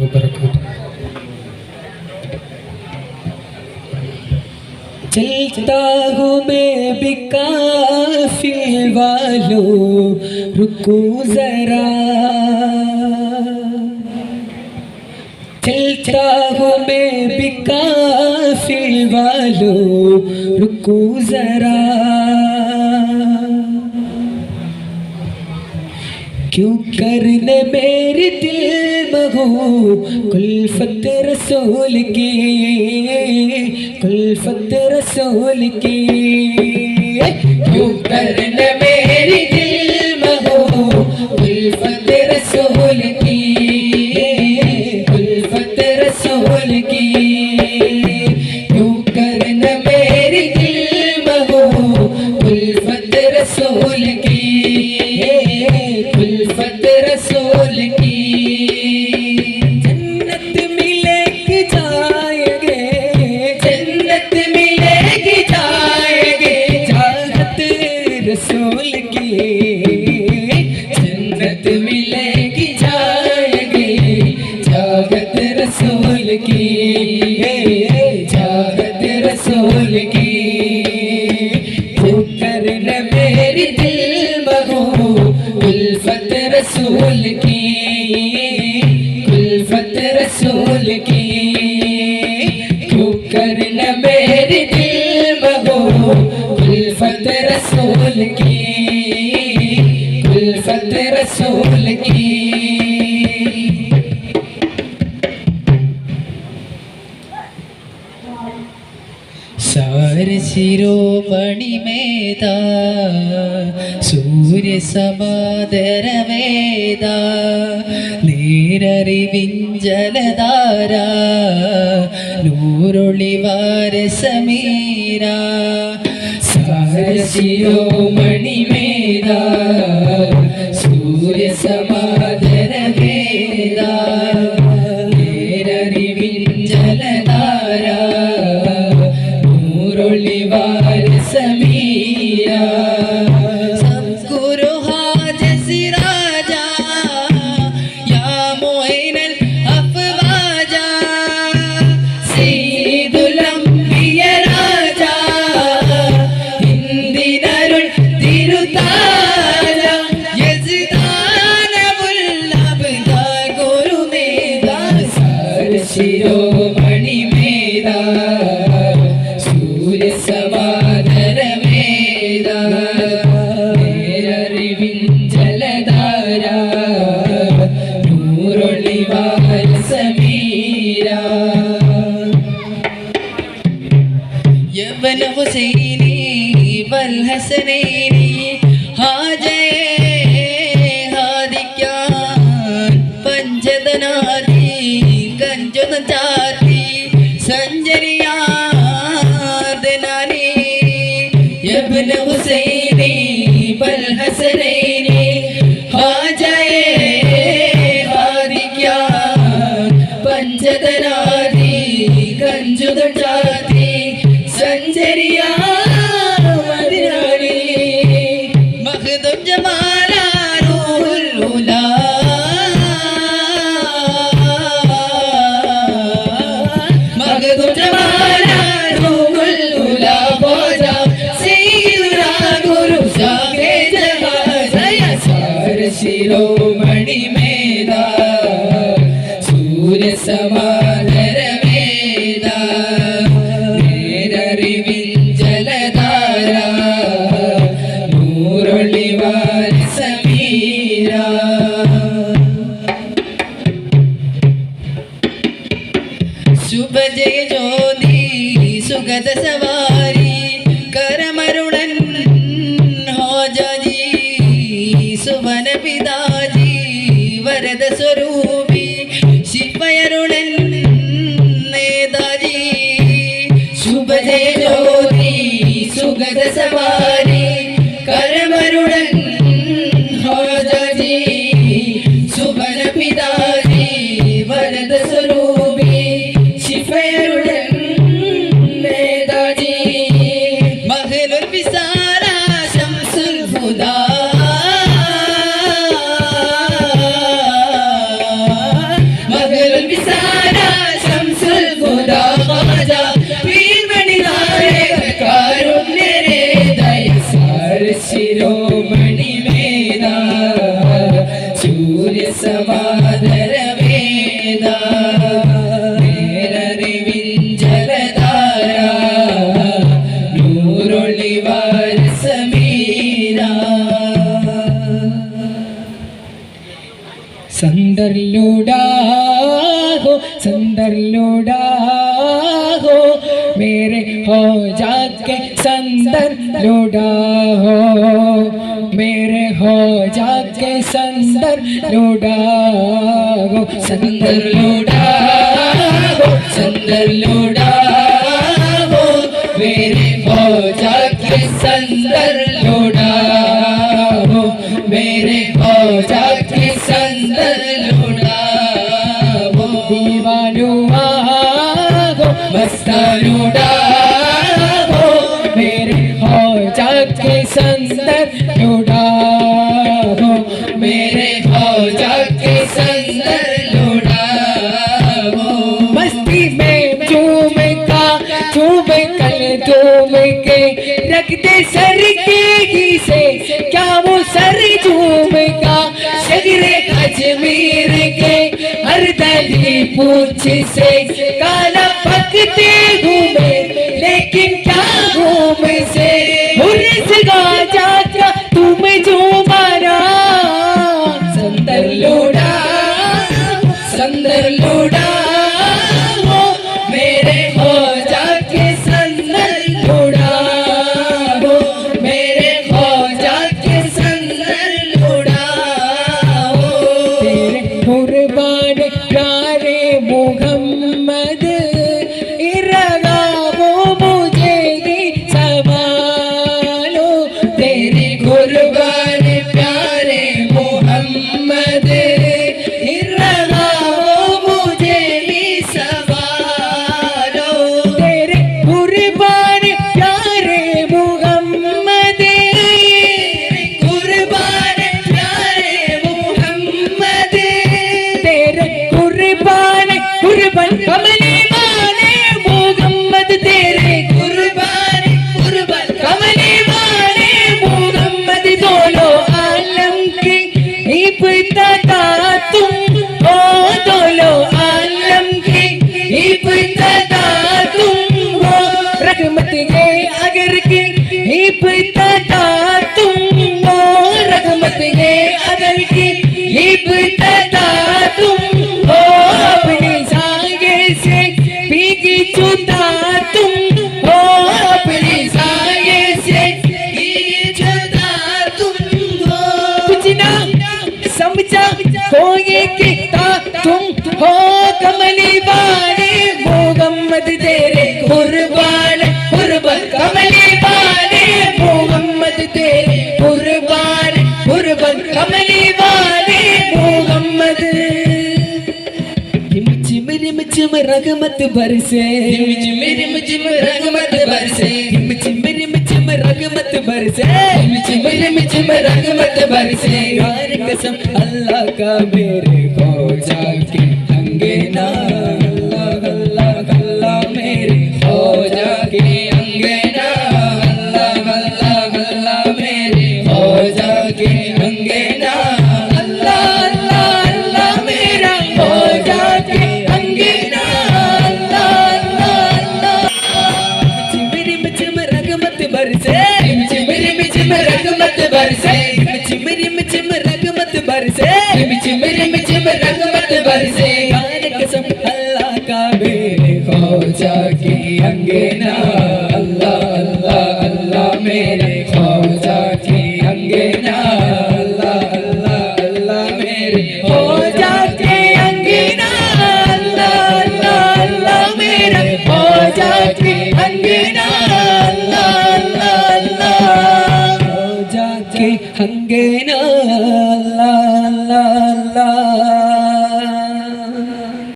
वबरकत चलता हूँ मैं भी काफिल वालों, रुको जरा। चलता हूँ मैं भी काफिल वालों, रुको जरा। क्यों करने मेरे दिल ജന്മവും കുൽഫത്ത് റസൂലിക്ക് കുൽഫത്ത് റസൂലിക്ക് रसूल की क्यों करन मेरी दिल बहो कुल्फत रसूल की कुल्फत रसूल की സാരശിരോമണിമേത സൂര്യസമാദരവേദ നേരറിവിഞ്ചലധാര നൂറൊളിവാര സമീര സാരശിരോമണിമേത സൂര്യസമാദരവേദ നേരറിവിഞ്ചലധാര ശിരോമണിമേദാ സൂര്യസമാധരമേദ നേരറിവിൻ ജലധാര. നൂറൊളിവാര സമീര യവന ഹുസൈനി വൽ ഹസനൈനി യവന ഹുസൈനി വൽ ഹസനൈനി ഹാജയെ ഹാദിക്കാൻ പഞ്ചതനാദി കഞ്ചുന ചാത്തി സഞ്ചരിയാ മദിനാനി മഹദും ജമാല സമാധരമേദ നേരറിവിൻ ജലധാര നൂറൊളിവാര സമീര. ശുഭജയ ജ്യോതി സുഗത സവാരി കരമരുളൻ ഹോജി സുവന പിതാജി ശുഭജയ ജ്യോതി പുരസമാതരവേദ നേരറിവിൻ ജലധാര നൂറൊളിവാരസമീര സന്ദർലുടാഹോ സന്ദർലുടാഹോ മേരെ ഹോ ജാക്കെ സന്ദർലുടാഹോ ലോഡാവോ സന്ദർ ലോഡാവോ സന്ദർ ലോഡാവോ मेरे फौजा के संदर लोडावो मेरे फौजा के संदर लोडावो दीवानो आगो मस्तानो डागो मेरे फौजा के संदर लोडा सर झूम का शगरे अजमेर के हर दली पूछ से काला पकते घूमे, लेकिन क्या घूम से? मुर्सगा जाता, तुम जो मारा लोड़ा, संदर கமலி பாலே முகம்மது தேரே குர்பான குர்பன் கமலி பாலே முகம்மது தேரே குர்பான குர்பன் கமலி பாலே முகம்மது மிச்சிம ரகமத்து பரிசே மிச்சிம மிச்சிம ரகமத்து பரிசே மிச்சிம மிச்சிம ரகமத்து பரிசே மிச்சிம மிச்சிம ரகமத்து பரிசே யார் कसम अल्लाह